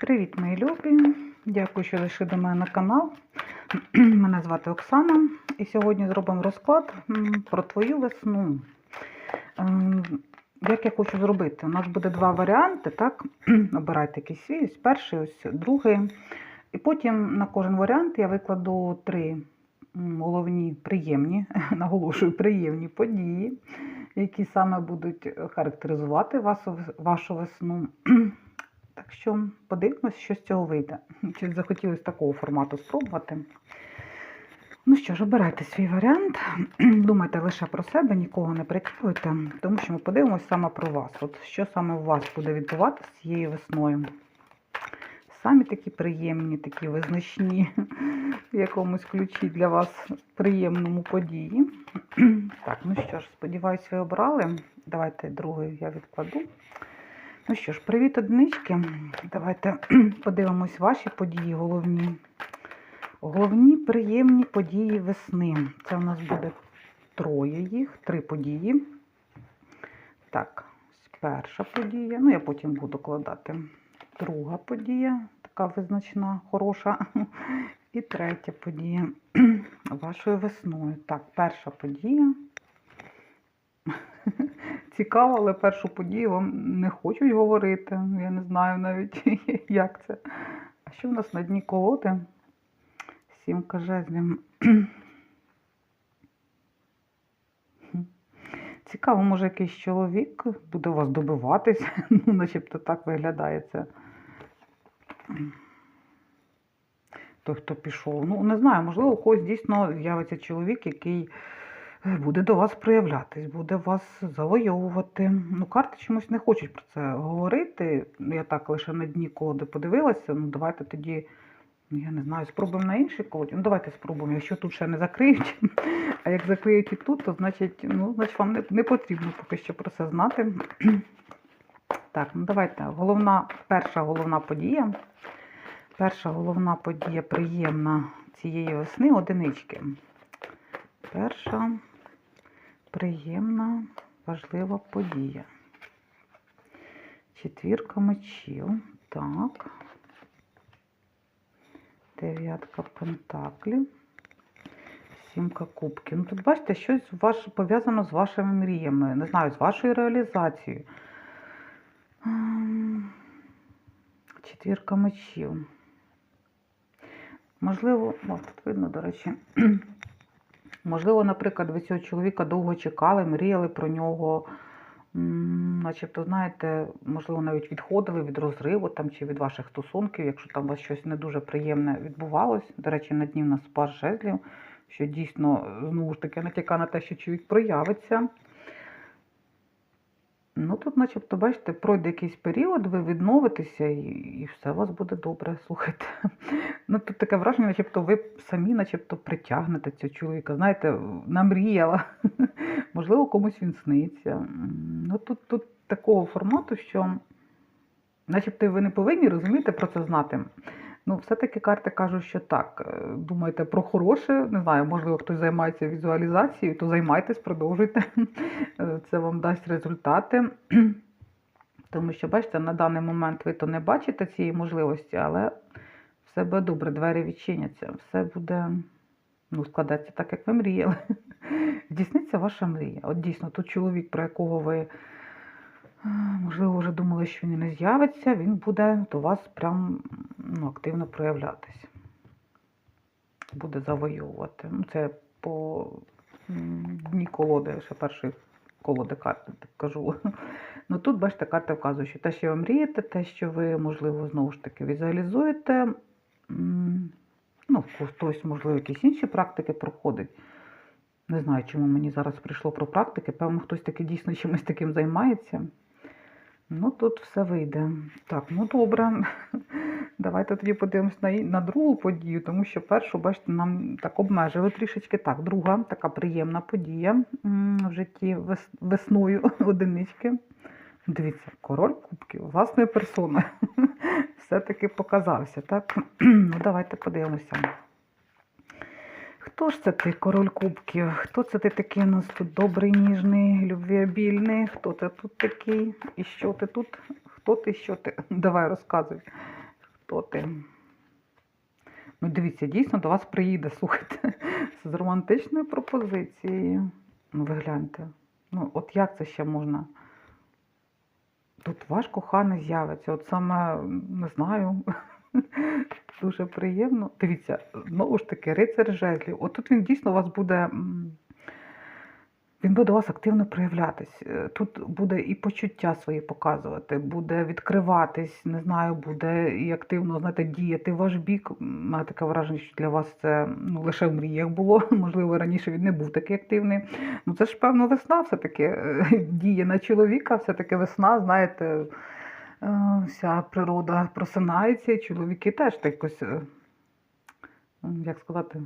Привіт, мої любі! Дякую, що зайшли до мене на канал. Мене звати Оксана, і сьогодні зробимо розклад про твою весну. Ем, Як я хочу зробити? У нас буде два варіанти, так? Обирайте якийсь свій, ось перший, ось другий. І потім на кожен варіант я викладу три головні приємні, наголошую, приємні події, які саме будуть характеризувати вас, вашу весну. Так що подивимось, що з цього вийде. Чи захотілося такого формату спробувати. Ну що ж, обирайте свій варіант. Думайте лише про себе, нікого не прикривайте, тому що ми подивимося саме про вас. От що саме у вас буде відбуватися цією весною. Самі такі приємні, такі визначні в якомусь ключі для вас приємному події. Так, ну що ж, сподіваюся, ви обрали. Давайте другий я відкладу. Ну що ж, привіт, однички. Давайте подивимось ваші події головні. Головні приємні події весни. Це у нас буде троє їх, три події. Так, перша подія. Ну, я потім буду кладати. Друга подія, така визначна, хороша. І третя подія вашою весною. Так, перша подія. Цікаво, але першу подію вам не хочуть говорити. Я не знаю навіть, як це. А що в нас на дні колоди? Сімка жезлів. Цікаво, може якийсь чоловік буде вас добиватись, ну, начебто так виглядає це. Той, хто пішов. Ну, не знаю, можливо, у когось дійсно з'явиться чоловік, який буде до вас проявлятись, буде вас завойовувати. Ну, карти чомусь не хочуть про це говорити. Я так лише на дні колоди подивилася. Ну, давайте тоді, я не знаю, спробуємо на іншій колоді. Ну, давайте спробуємо. Якщо тут ще не закриють, а як закриють і тут, то значить, ну, значить вам не, не потрібно поки що про це знати. Так, ну давайте. Головна, перша головна подія. Перша головна подія приємна цієї весни одинички. Перша приємна, важлива подія. Четвірка мечів. Так. Дев'ятка пентаклів. Сімка кубків. Ну, тут бачите, щось пов'язано з вашими мріями. Не знаю, з вашою реалізацією. Ем, Четвірка мечів. Можливо, о, тут видно, до речі. Можливо, наприклад, ви цього чоловіка довго чекали, мріяли про нього, начебто, знаєте, можливо, навіть відходили від розриву там, чи від ваших стосунків, якщо там у вас щось не дуже приємне відбувалось. До речі, на дні в нас пар жезлів, що дійсно, знову ж таки, натякає на те, що чоловік проявиться. Ну, тут, начебто, бачите, пройде якийсь період, ви відновитеся і, і все у вас буде добре. Слухайте. Ну, тут таке враження, начебто ви самі, начебто, притягнете цього чоловіка. Знаєте, намріяла. Можливо, комусь він сниться. Ну, тут, тут такого формату, що начебто ви не повинні розумієте про це знати. Ну, все-таки карти кажуть, що так. е, Думаєте про хороше, не знаю, можливо, хтось займається візуалізацією, то займайтесь, продовжуйте. Е, Це вам дасть результати. Тому що, бачите, на даний момент ви то не бачите цієї можливості, але все буде добре, двері відчиняться, все буде ну, складеться так, як ви мріяли. Здійсниться ваша мрія. От дійсно, тут чоловік, про якого ви, можливо, вже думали, що він не з'явиться, він буде до вас прям ну, активно проявлятись. Буде завоювати. Ну, це по дні колоди, ще першої колоди карти, так кажу. Ну тут, бачите, карта вказує, що те, що ви мрієте, те, що ви, можливо, знову ж таки візуалізуєте, ну, хтось, можливо, якісь інші практики проходить. Не знаю, чому мені зараз прийшло про практики. Певно, хтось таки дійсно чимось таким займається. Ну, тут все вийде. Так, ну добре. Давайте тоді подивимось на, на другу подію, тому що першу, бачите, нам так обмежили трішечки. Так, друга така приємна подія в житті вес- весною одинички. Дивіться, король кубків, власною персоною. Все-таки показався, так? Ну, давайте подивимося. Хто ж це ти, король кубків? Хто це ти такий у нас тут добрий, ніжний, любвіобільний? Хто це тут такий? І що ти тут? Хто ти, що ти? Давай розказуй. Хто ти? Ну, дивіться, дійсно до вас приїде, слухайте, з романтичною пропозицією. Ну, ви гляньте. Ну, от як це ще можна? Тут ваш коханий з'явиться. От саме, не знаю, дуже приємно. Дивіться, знову ж таки, рицар жезлів. От тут він дійсно у вас буде. Він буде у вас активно проявлятись. Е, Тут буде і почуття свої показувати, буде відкриватись, не знаю, буде і активно знаєте, діяти ваш бік. У таке враження, що для вас це ну, лише в мріях було. Можливо, раніше він не був такий активний. Ну це ж певно весна все-таки е, діє на чоловіка, все-таки весна, знаєте, вся природа просинається, і чоловіки теж так якось, е, як сказати,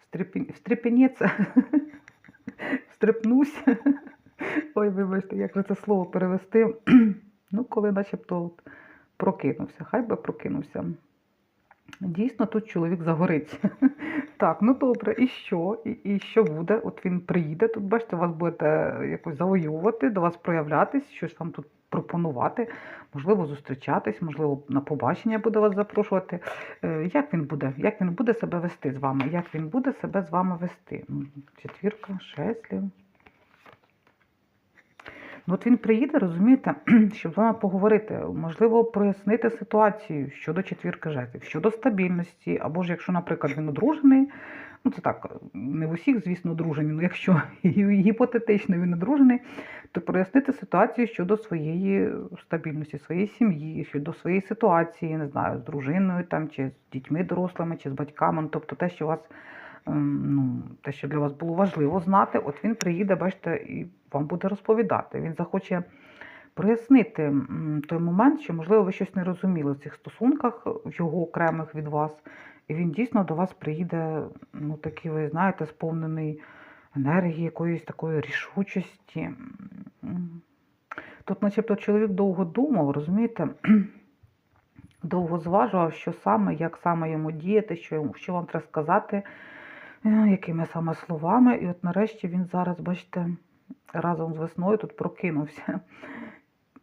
встрепен- встрепеніться, встрепнусь. Ой, вибачте, як же це слово перевести. Ну, коли начебто от прокинувся, хай би прокинувся. Дійсно, тут чоловік загориться. Так, ну добре, і що? І, і що буде? От він приїде, тут бачите, вас будете якось завоювати, до вас проявлятись, щось вам тут пропонувати, можливо, зустрічатись, можливо, на побачення буде вас запрошувати. Е, Як він буде? Як він буде себе вести з вами? Як він буде себе з вами вести? Ну, Четвірка, шеслів. Ну, от він приїде, розумієте, щоб з вами поговорити, можливо, прояснити ситуацію щодо четвірки жезлів, щодо стабільності, або ж якщо, наприклад, він одружений, ну це так, не в усіх, звісно, одружені, ну якщо гіпотетично він одружений, то прояснити ситуацію щодо своєї стабільності, своєї сім'ї, щодо своєї ситуації, не знаю, з дружиною там, чи з дітьми дорослими, чи з батьками, ну, тобто те, що вас. ем, Ну, те, що для вас було важливо знати, от він приїде, бачите, і вам буде розповідати. Він захоче прояснити той момент, що, можливо, ви щось не розуміли в цих стосунках, його окремих від вас. І він дійсно до вас приїде, ну, такий, ви знаєте, сповнений енергії, якоїсь такої рішучості. Тут, начебто, чоловік довго думав, розумієте? Довго зважував, що саме, як саме йому діяти, що, йому, що вам треба сказати, е, якими саме словами. І от нарешті він зараз, бачите, разом з весною тут прокинувся.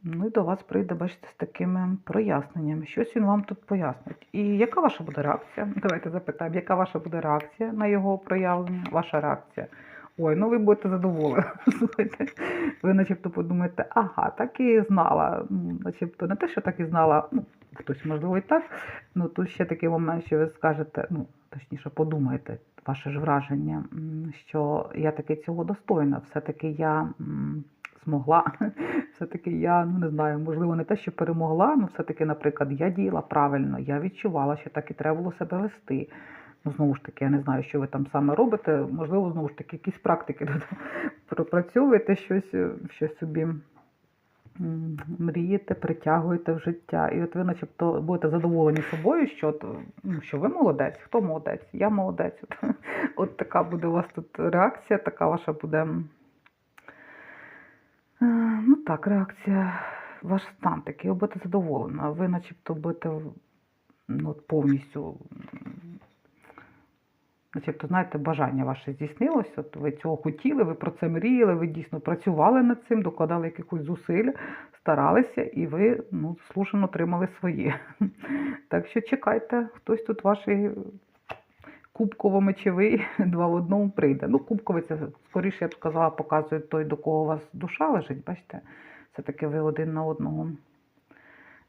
Ну і до вас прийде, бачите, з такими проясненнями. Щось він вам тут пояснить. І яка ваша буде реакція? Давайте запитаємо, яка ваша буде реакція на його проявлення? Ваша реакція? Ой, ну ви будете задоволені. Ви начебто подумаєте, ага, так і знала. Ну, Начебто не те, що так і знала, ну, хтось, можливо, і так. Ну, тут ще такий момент, що ви скажете, ну, точніше, подумаєте, ваше ж враження, що я таки цього достойна, все-таки я змогла, все-таки я, ну не знаю, можливо, не те, що перемогла, ну все-таки, наприклад, я діяла правильно, я відчувала, що так і треба було себе вести. Ну, знову ж таки, я не знаю, що ви там саме робите. Можливо, знову ж таки, якісь практики пропрацьовуєте щось, е, щось собі мрієте, притягуєте в життя. І от ви, начебто, будете задоволені собою, що, от, ну, що ви молодець, хто молодець? Я молодець. От, от така буде у вас тут реакція, така ваша буде. Ну так, реакція, ваш стан такий, ви будете задоволена. Ви начебто будете ну, повністю Начебто, знаєте, бажання ваше здійснилось, от ви цього хотіли, ви про це мріяли, ви дійсно працювали над цим, докладали якихось зусиль, старалися, і ви ну, слушно отримали своє. Так що чекайте, хтось тут ваші кубково-мечовий два в одному прийде. Ну, кубковий це скоріше, я б сказала, показує той, до кого у вас душа лежить. Бачите, все-таки ви один на одного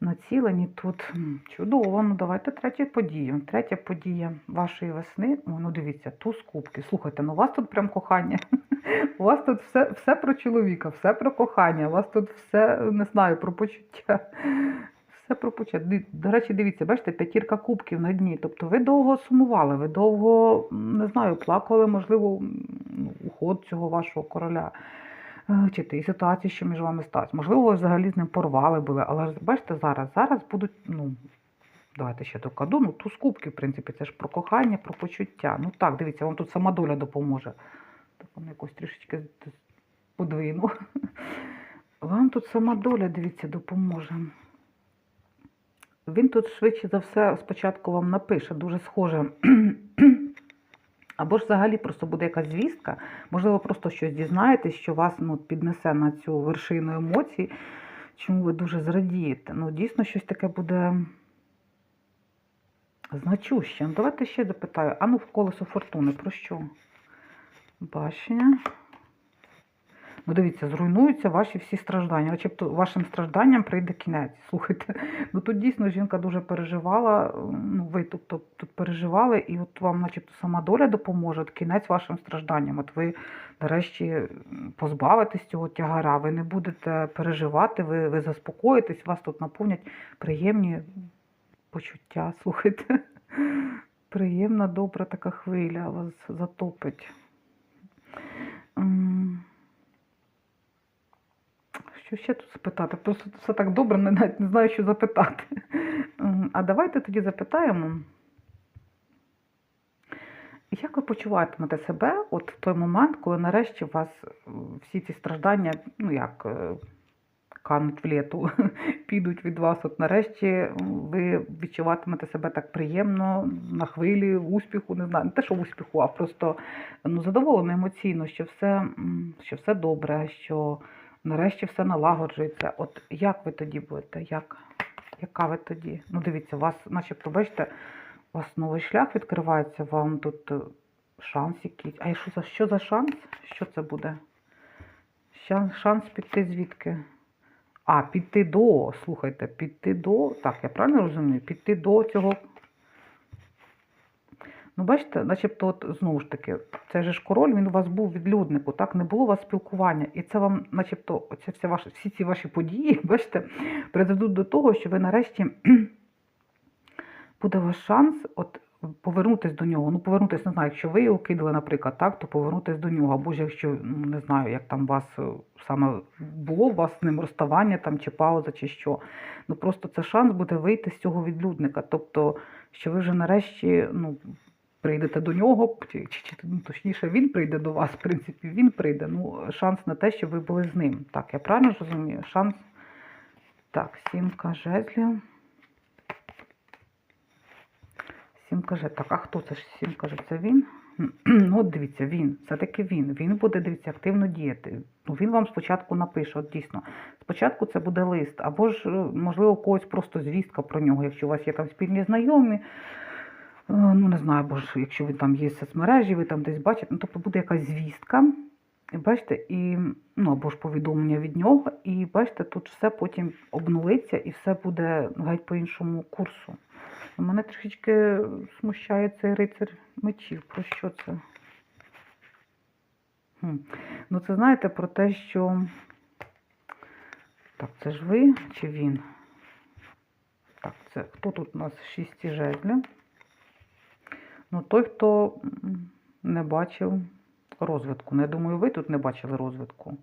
націлені тут. Чудово, ну давайте третю подію. Третя подія вашої весни. Ну дивіться, туз кубки. Слухайте, ну у вас тут прям кохання. У вас тут все, все про чоловіка, все про кохання, у вас тут все, не знаю, про почуття. Все про почуття. До речі, дивіться, бачите, п'ятірка кубків на дні. Тобто ви довго сумували, ви довго, не знаю, плакали, можливо, ну, уход цього вашого короля. Е, Чи тієї ситуації, що між вами сталося. Можливо, ви взагалі з ним порвали були, але бачите, зараз, зараз будуть, ну, давайте ще докладу, ну, туз кубків, в принципі, це ж про кохання, про почуття. Ну так, дивіться, вам тут сама доля допоможе. Так воно якось трішечки подвину. Вам тут сама доля, дивіться, допоможе. Він тут швидше за все спочатку вам напише, дуже схоже. Або ж взагалі просто буде якась звістка, можливо, просто щось дізнаєтесь, що вас ну, піднесе на цю вершину емоцій, чому ви дуже зрадієте. Ну, дійсно, щось таке буде Значуще. Ну, давайте ще запитаю. А ну, в колесо фортуни про що? Бачення. Ну, дивіться, зруйнуються ваші всі страждання. Начебто вашим стражданням прийде кінець. Слухайте, ну тут дійсно жінка дуже переживала. Ну, ви тут, тут, тут переживали, і от вам, начебто, сама доля допоможе, от кінець вашим стражданням. От ви, нарешті, позбавитесь цього тягара, ви не будете переживати, ви, ви заспокоїтесь, вас тут наповнять приємні почуття. Слухайте. Приємна, добра така хвиля вас затопить. Що ще тут запитати? Просто все так добре, навіть не знаю, що запитати. А давайте тоді запитаємо. Як ви почуватимете себе от в той момент, коли нарешті у вас всі ці страждання, ну як е, кануть в літу, підуть від вас, от нарешті ви відчуватимете себе так приємно, на хвилі, успіху, не знаю, не те, що успіху, а просто ну, задоволено емоційно, що все, що все добре, що нарешті все налагоджується. От як ви тоді будете? Як? Яка ви тоді? Ну, дивіться, у вас, начебто, бачите, у вас новий шлях відкривається, вам тут е, шанс якийсь. А що за, що за шанс? Що це буде? Шанс, шанс піти звідки? А, піти до, слухайте, піти до. Так, я правильно розумію? Піти до цього. Ну, бачите, начебто, от знову ж таки, цей же ж король, він у вас був відлюднику, так, не було у вас спілкування. І це вам, начебто, оце все ваші, всі ці ваші події, бачите, призведуть до того, що ви нарешті буде ваш шанс от повернутися до нього. Ну, повернутися, не знаю, якщо ви його кидали, наприклад, так, то повернутися до нього. Або ж якщо ну, не знаю, як там вас е, саме було у вас з ним розставання там, чи пауза, чи що. Ну просто це шанс буде вийти з цього відлюдника. Тобто, що ви вже нарешті ну, прийдете до нього, чи, чи, ну, точніше, він прийде до вас, в принципі, він прийде. Ну, шанс на те, що ви були з ним. Так, я правильно розумію? Шанс. Так, сімка жезлів. Сім каже, так, а хто це ж сім каже? Це він? Ну, от дивіться, він, все-таки він. Він буде, дивіться, активно діяти. Ну, він вам спочатку напише, от дійсно. Спочатку це буде лист, або ж, можливо, когось просто звістка про нього, якщо у вас є там спільні знайомі. Е, Ну, не знаю, або ж якщо ви там є соцмережі, ви там десь бачите, ну, тобто буде якась звістка. Бачите, і, ну, або ж повідомлення від нього, і бачите, тут все потім обнулиться і все буде геть по іншому курсу. Мене трішечки смущає цей рицар мечів. Про що це? Хм. Ну, це знаєте про те, що. Так, це ж ви чи він? Так, це хто тут у нас шість жезлів? Ну, той, хто не бачив розвитку. Ну, я думаю, ви тут не бачили розвитку.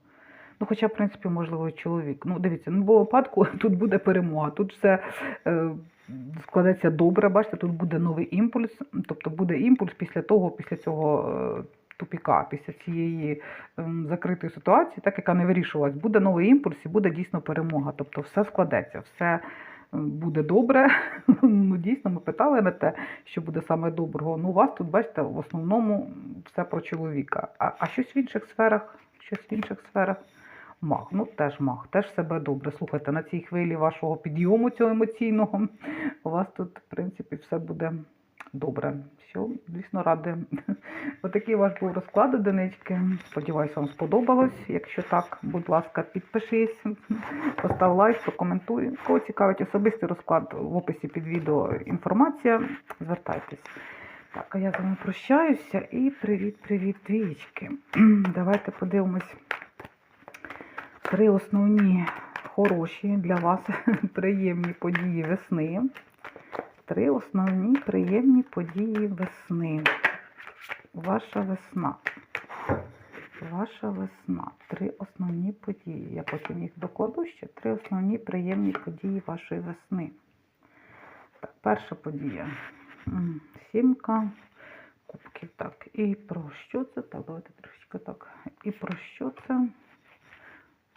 Ну, хоча, в принципі, можливо, чоловік. Ну, дивіться, ну, бо випадку тут буде перемога. Тут все е, складеться добре. Бачите, тут буде новий імпульс. Тобто буде імпульс після того, після цього е, тупіка, після цієї ем, закритої ситуації, так яка не вирішувалась, буде новий імпульс і буде дійсно перемога. Тобто все складеться, все е, буде добре. Ну, дійсно, ми питали на те, що буде саме доброго. Ну, у вас тут, бачите, в основному все про чоловіка. А, а щось в інших сферах, щось в інших сферах. Мах, ну теж мах, теж себе добре. Слухайте, на цій хвилі вашого підйому цього емоційного у вас тут, в принципі, все буде добре. Все, звісно, ради. Отакий ваш був розклад одинички. Сподіваюсь, вам сподобалось. Якщо так, будь ласка, підпишись, постав лайк, прокоментуй. Кого цікавить особистий розклад в описі під відео інформація, звертайтесь. Так, а я з вами прощаюся і привіт-привіт, двічки. Давайте подивимось три основні хороші для вас приємні події весни. Три основні приємні події весни. Ваша весна. Ваша весна. Три основні події. Я потім їх докладу ще. Три основні приємні події вашої весни. Так, перша подія. Сімка кубків. Так, і про що це? Так, давайте трошечки так. І про що це?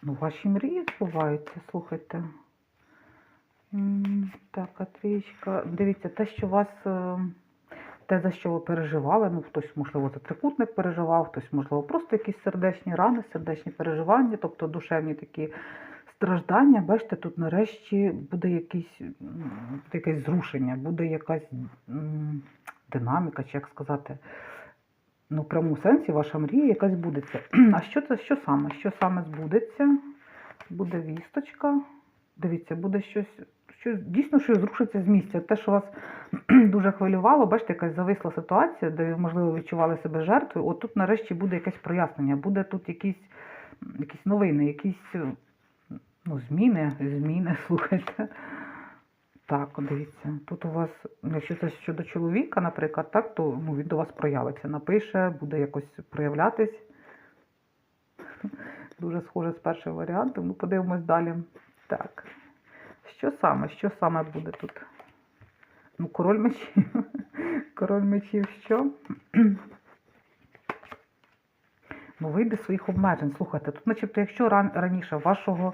Ну, ваші мрії збуваються, слухайте. Так, а трішка. Дивіться, те, що вас, е, те, за що ви переживали, ну, хтось, можливо, за трикутник переживав, хтось, можливо, просто якісь сердечні рани, сердечні переживання, тобто душевні такі страждання, бачите, тут нарешті буде буде якесь зрушення, буде якась динаміка, чи як сказати. Ну, в прямому сенсі ваша мрія якась будеться. А що це, що саме? Що саме збудеться? Буде вісточка. Дивіться, буде щось, щось дійсно щось зрушиться з місця. Те, що вас дуже хвилювало, бачите, якась зависла ситуація, де ви, можливо, відчували себе жертвою. От тут нарешті буде якесь прояснення, буде тут якісь, якісь новини, якісь е, ну, зміни, зміни, слухайте. Так, дивіться, тут у вас, якщо це щодо чоловіка, наприклад, так, то ну, він до вас проявиться, напише, буде якось проявлятись. Дуже схоже з першим варіантом. Ну, подивимось далі. Так. Що саме? Що саме буде тут? Ну, король мечів. Король мечів що? Ну, вийде своїх обмежень. Слухайте, тут, начебто, якщо ран- раніше вашого.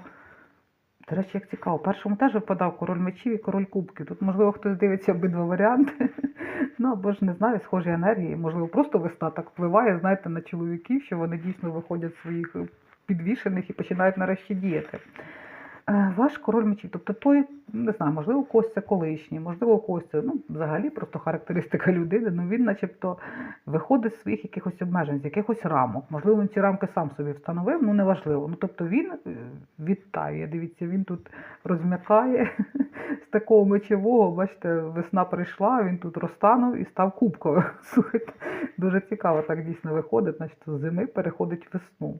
До речі, як цікаво, першому теж випадав король мечів і король кубків. Тут, можливо, хтось дивиться обидва варіанти. Ну, або ж не знаю, схожі енергії. Можливо, просто весна так впливає, знаєте, на чоловіків, що вони дійсно виходять своїх е, підвішених і починають нарешті діяти. Е, Ваш король мечів, тобто той, не знаю, можливо, когось колишній, можливо, це, ну, взагалі просто характеристика людини, ну він начебто виходить з своїх якихось обмежень, з якихось рамок. Можливо, він ці рамки сам собі встановив, ну неважливо. Ну, тобто він е, відтає, дивіться, він тут розм'якає з такого мечового, бачите, весна прийшла, він тут розтанув і став кубковим. Слухайте, дуже цікаво так дійсно виходить, значить, з зими переходить весну.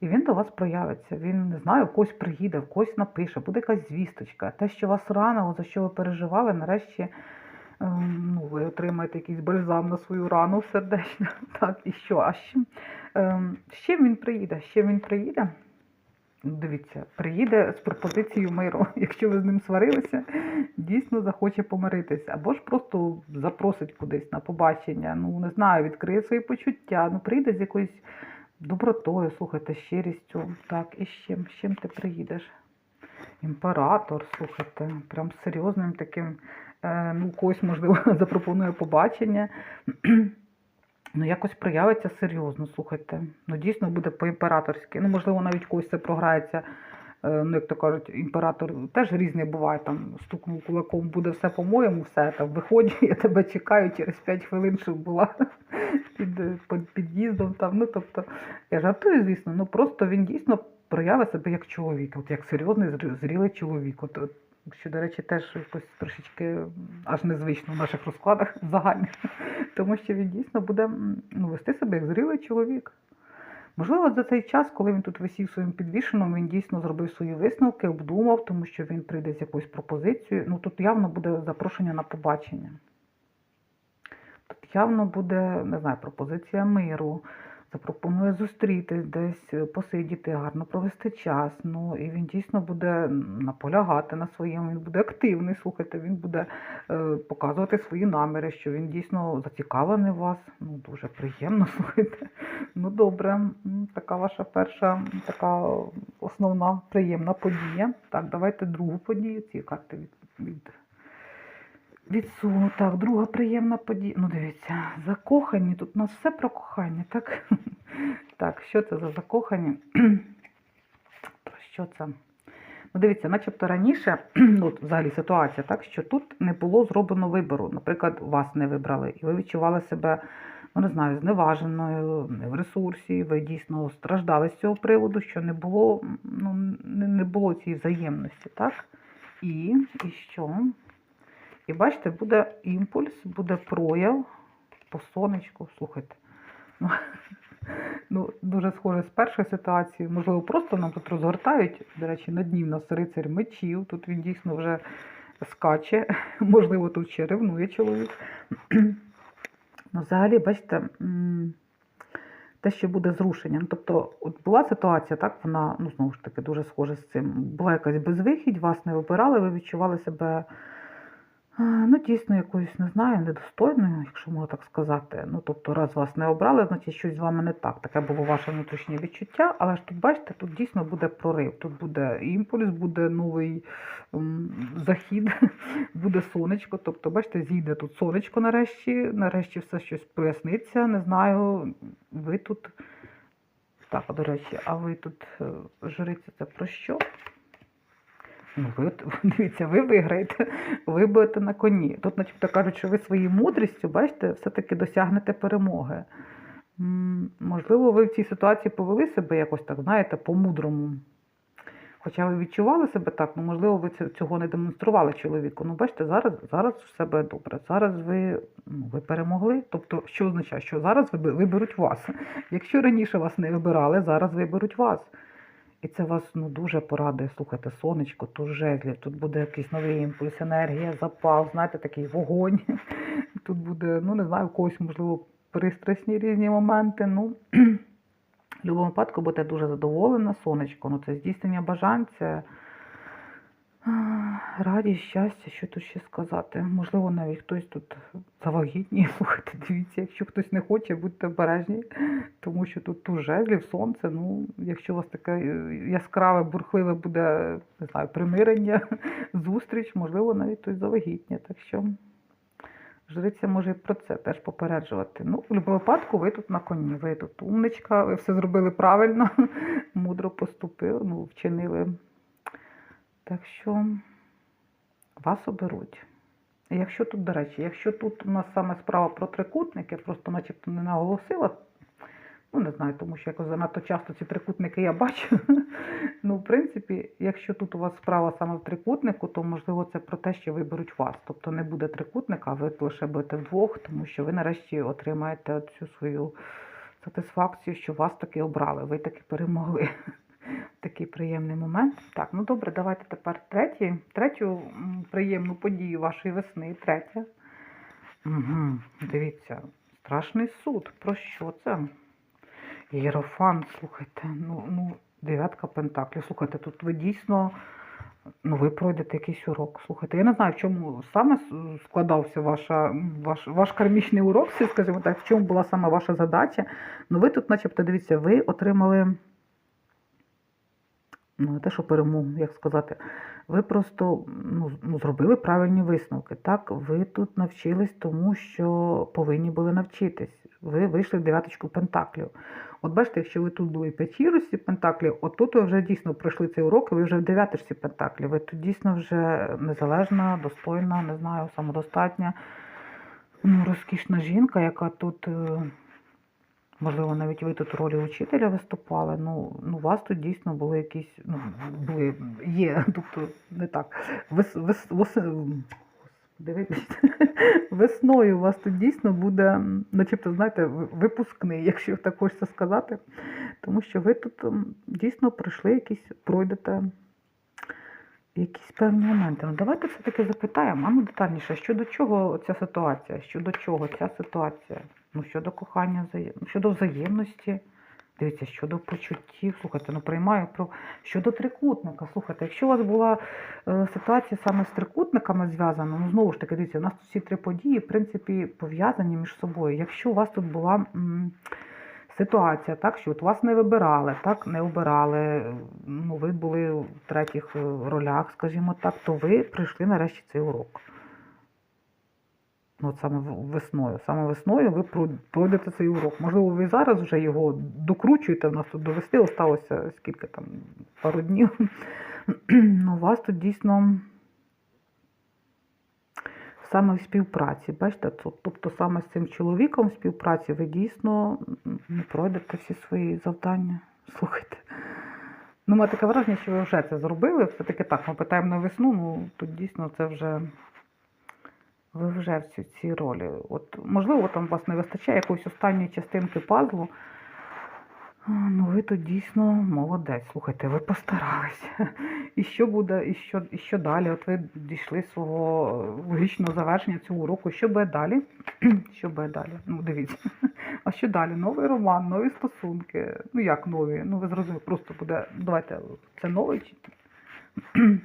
І він до вас проявиться. Він не знаю, когось приїде, когось напише, буде якась звісточка. Те, що вас ранило, за що ви переживали, нарешті ем, ну, ви отримаєте якийсь бальзам на свою рану сердечну. Так, і що? А чим, ем, чим він приїде? Чим він приїде? Ну, Дивіться, приїде з пропозицією миру. Якщо ви з ним сварилися, дійсно захоче помиритися. Або ж просто запросить кудись на побачення. Ну, не знаю, відкриє свої почуття. Ну, прийде з якоюсь добротою, слухайте, щирістю. Так, і з чим? З чим ти приїдеш? Імператор, слухайте, прям серйозним таким. Е, ну, когось, можливо, запропонує побачення. Ну, якось проявиться серйозно, слухайте. Ну, дійсно буде по-імператорськи. Ну, можливо, навіть когось це програється. Е, Ну, як то кажуть, імператор теж різний буває, там стукнув кулаком, буде все по-моєму, все там виходжу, я тебе чекаю через 5 хвилин, щоб була під, під під'їздом. Там. Ну, тобто, я жартую, звісно, ну просто він дійсно проявить себе як чоловік, от як серйозний зрілий чоловік. От, що, до речі, теж якось трошечки аж незвично в наших розкладах загальних, тому що він дійсно буде ну, вести себе як зрілий чоловік. Можливо, за цей час, коли він тут висів своїм підвішеним, він дійсно зробив свої висновки, обдумав, тому що він прийде з якоюсь пропозицією. Ну тут явно буде запрошення на побачення. Тут явно буде, не знаю, пропозиція миру. Запропонує зустрітись, десь е, посидіти, гарно провести час. Ну і він дійсно буде наполягати на своєму, він буде активний, слухайте, він буде е, показувати свої наміри, що він дійсно зацікавлений вас. Ну, дуже приємно, слухайте. Ну, добре, така ваша перша, така основна приємна подія. Так, давайте другу подію. Ці карти від, від, відсуну. Так, друга приємна подія. Ну, дивіться, закохані. Тут у нас все про кохання, так? Так, що це за закохані? Про що це? Ну, дивіться, начебто раніше, ну, взагалі ситуація, так, що тут не було зроблено вибору. Наприклад, вас не вибрали, і ви відчували себе, ну не знаю, зневаженою, не в ресурсі, ви дійсно страждали з цього приводу, що не було, ну, не, було цієї взаємності, так? І, і що? І бачите, буде імпульс, буде прояв по сонечку. Слухайте. Ну, ну, дуже схоже з першої ситуації. Можливо, просто нам тут розгортають. До речі, на дні в нас рицарь мечів. Тут він дійсно вже скаче. Можливо, тут ще ревнує чоловік. Ну, взагалі, бачите, те, що буде зрушення. Ну, тобто, от була ситуація, так, вона, ну, знову ж таки, дуже схожа з цим. Була якась безвихідь, вас не вибирали, ви відчували себе. А, Ну, дійсно, якоюсь, не знаю, недостойною, якщо можна так сказати. Ну, тобто, раз вас не обрали, значить щось з вами не так. Таке було ваше внутрішнє відчуття. Але ж тут, бачите, тут дійсно буде прорив. Тут буде імпульс, буде новий захід, буде сонечко. Тобто, бачите, зійде тут сонечко нарешті, нарешті все щось проясниться. Не знаю, ви тут Так, до речі, а ви тут е, жриця це про що? Ну, ви дивіться, ви виграєте, ви будете на коні. Тут, начебто, кажуть, що ви своєю мудрістю, бачите, все-таки досягнете перемоги. Можливо, ви в цій ситуації повели себе якось так, знаєте, по-мудрому. Хоча ви відчували себе так, ну можливо, ви цього не демонстрували чоловіку. Ну, бачите, зараз, зараз все буде добре. Зараз ви, ну, ви перемогли. Тобто, що означає, що зараз виберуть вас. Якщо раніше вас не вибирали, зараз виберуть вас. І це вас ну, дуже порадує. Слухайте, сонечко, тут жезлів, тут буде якийсь новий імпульс, енергія, запал, знаєте, такий вогонь. Тут буде, ну не знаю, у когось, можливо, пристрасні різні моменти. Ну, в будь-якому випадку будете дуже задоволена, сонечко. Ну, це здійснення бажань, це радість, щастя, що тут ще сказати. Можливо, навіть хтось тут завагітніє. Слухайте, дивіться, якщо хтось не хоче, будьте обережні, тому що тут тут жезлів, сонце. Ну, якщо у вас таке е, яскраве, бурхливе буде, не знаю, примирення, зустріч, можливо, навіть хтось завагітніє. Так що жриця може і про це теж попереджувати. Ну, в будь-якому випадку, ви тут на коні, ви тут умничка, ви все зробили правильно, мудро поступили, ну, вчинили. Так що вас оберуть. Якщо тут, до речі, якщо тут у нас саме справа про трикутники, я просто начебто не наголосила, ну не знаю, тому що якось занадто часто ці трикутники я бачу. ну, в принципі, якщо тут у вас справа саме в трикутнику, то можливо це про те, що виберуть вас. Тобто не буде трикутника, ви лише будете вдвох, тому що ви нарешті отримаєте цю свою сатисфакцію, що вас таки обрали, ви таки перемогли. Такий приємний момент. Так, ну добре, давайте тепер третій, третю приємну подію вашої весни. Третя. Угу, дивіться, страшний суд. Про що це? Єрофан, слухайте, ну, ну, дев'ятка пентаклів. Слухайте, тут ви дійсно. Ну, ви пройдете якийсь урок. Слухайте, я не знаю, в чому саме складався ваша, ваш, ваш кармічний урок, скажімо так, в чому була саме ваша задача. Ну, ви тут, начебто, дивіться, ви отримали не те, що перемогу, як сказати, ви просто ну, ну, зробили правильні висновки. Так, ви тут навчились тому, що повинні були навчитись. Ви вийшли в дев'яточку пентаклів. От бачите, якщо ви тут були в п'ятірочці пентаклів, от тут ви вже дійсно пройшли цей урок, і ви вже в дев'яточці пентаклів. Ви тут дійсно вже незалежна, достойна, не знаю, самодостатня, ну, розкішна жінка, яка тут. Можливо, навіть ви тут ролі учителя виступали. Ну, ну у вас тут дійсно були якісь, ну, були, є, тобто не так. Вес, вес, вес, дивіться, весною у вас тут дійсно буде, начебто, знаєте, випускний, якщо так хочеться сказати. Тому що ви тут дійсно пройшли якісь, пройдете якісь певні моменти. Ну, давайте все-таки запитаємо, а ну детальніше, щодо чого ця ситуація? Щодо чого ця ситуація? Ну, щодо кохання, ну, щодо взаємності. Дивіться, щодо почуттів, слухайте, ну приймаю про щодо трикутника. Слухайте, якщо у вас була е, ситуація саме з трикутниками зв'язана, ну знову ж таки, дивіться, у нас тут всі три події, в принципі, пов'язані між собою. Якщо у вас тут була м, ситуація, так, що от вас не вибирали, так, не обирали, ну, ви були в третіх е, ролях, скажімо так, то ви прийшли нарешті цей урок. Ну, от саме весною. Саме весною ви пройдете цей урок. Можливо, ви зараз вже його докручуєте. У нас тут до весни осталося скільки там, пару днів. Ну, у вас тут дійсно саме в співпраці. Бачите, тобто саме з цим чоловіком в співпраці ви дійсно пройдете всі свої завдання. Слухайте. Ну, мене таке враження, що ви вже це зробили. Все-таки так, ми питаємо на весну, ну тут дійсно це вже. Ви вже в цій, ролі. От, можливо, там у вас не вистачає якоїсь останньої частинки пазлу. Ну, ви тут дійсно молодець. Слухайте, ви постаралися. І що буде, і що, і що далі? От ви дійшли свого логічного завершення цього уроку. Що буде далі? Що буде далі? Ну, дивіться. А що далі? Новий роман, нові стосунки. Ну як нові? Ну, ви зрозуміли, просто буде. Давайте, це новий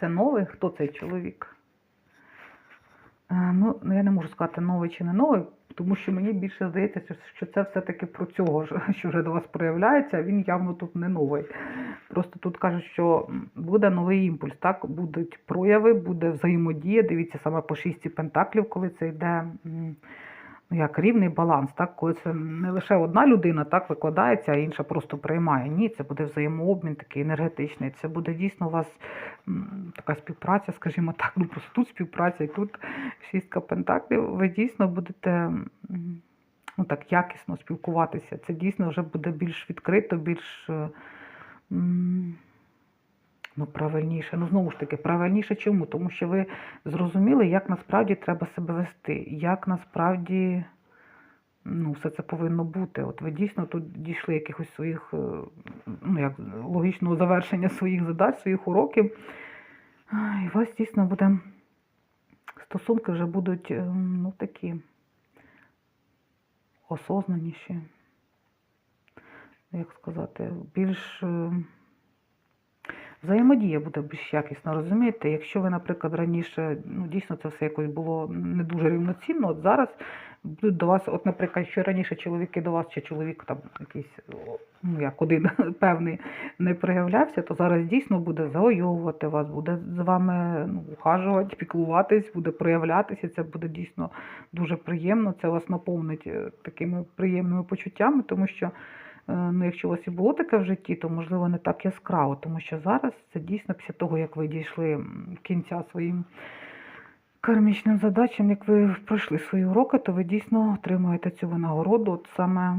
це новий? Хто цей чоловік? Е, Ну, ну, я не можу сказати новий чи не новий, тому що мені більше здається, що- це все-таки про цього, ж, що вже до вас проявляється, він явно тут не новий. Просто тут кажуть, що буде новий імпульс, так? Будуть прояви, буде взаємодія. Дивіться, саме по шісті пентаклів, коли це йде. Ну, як рівний баланс, так? коли це не лише одна людина так викладається, а інша просто приймає. Ні, це буде взаємообмін такий енергетичний. Це буде дійсно у вас така співпраця, скажімо так, ну просто тут співпраця і тут шістка пентаклів. Ви дійсно будете ну, так якісно спілкуватися. Це дійсно вже буде більш відкрито, більш. Е, Ну, правильніше. Ну, знову ж таки, правильніше чому? Тому що ви зрозуміли, як насправді треба себе вести, як насправді ну, все це повинно бути. От ви дійсно тут дійшли якихось своїх, е, ну, як логічного завершення своїх задач, своїх уроків. І у вас дійсно буде стосунки вже будуть е, ну, такі осознаніші, як сказати, більш. Взаємодія буде більш якісна, розумієте? Якщо ви, наприклад, раніше ну, дійсно це все якось було не дуже рівноцінно, от зараз будуть до вас, от, наприклад, що раніше чоловіки до вас, чи чоловік там якийсь, ну як один певний не проявлявся, то зараз дійсно буде завойовувати вас, буде з вами ну, ухажувати, піклуватись, буде проявлятися. Це буде дійсно дуже приємно. Це вас наповнить е, такими приємними почуттями, тому що. Е, Ну, якщо у вас і було таке в житті, то можливо не так яскраво, тому що зараз це дійсно після того, як ви дійшли кінця своїм кармічним задачам, як ви пройшли свої уроки, то ви дійсно отримуєте цю винагороду от саме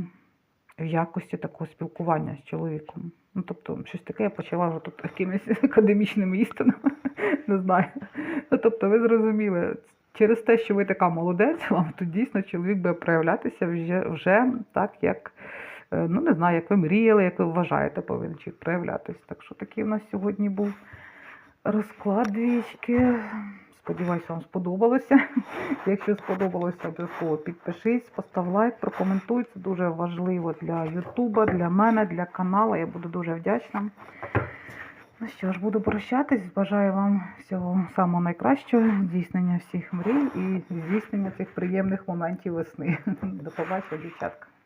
в якості такого спілкування з чоловіком. Ну, тобто, щось таке я почала вже тут якимись академічними істинами, не знаю. Ну, тобто, ви зрозуміли, через те, що ви така молодець, вам тут дійсно чоловік буде проявлятися вже, вже так, як. Е, Ну, не знаю, як ви мріяли, як ви вважаєте, повинен чоловік проявлятись. Так що такий у нас сьогодні був розклад двічки. Сподіваюся, вам сподобалося. Якщо сподобалося, обов'язково підпишись, постав лайк, прокоментуй. Це дуже важливо для Ютуба, для мене, для каналу. Я буду дуже вдячна. Ну що ж, буду прощатись. Бажаю вам всього самого найкращого, здійснення всіх мрій і здійснення цих приємних моментів весни. До побачення, дівчатка.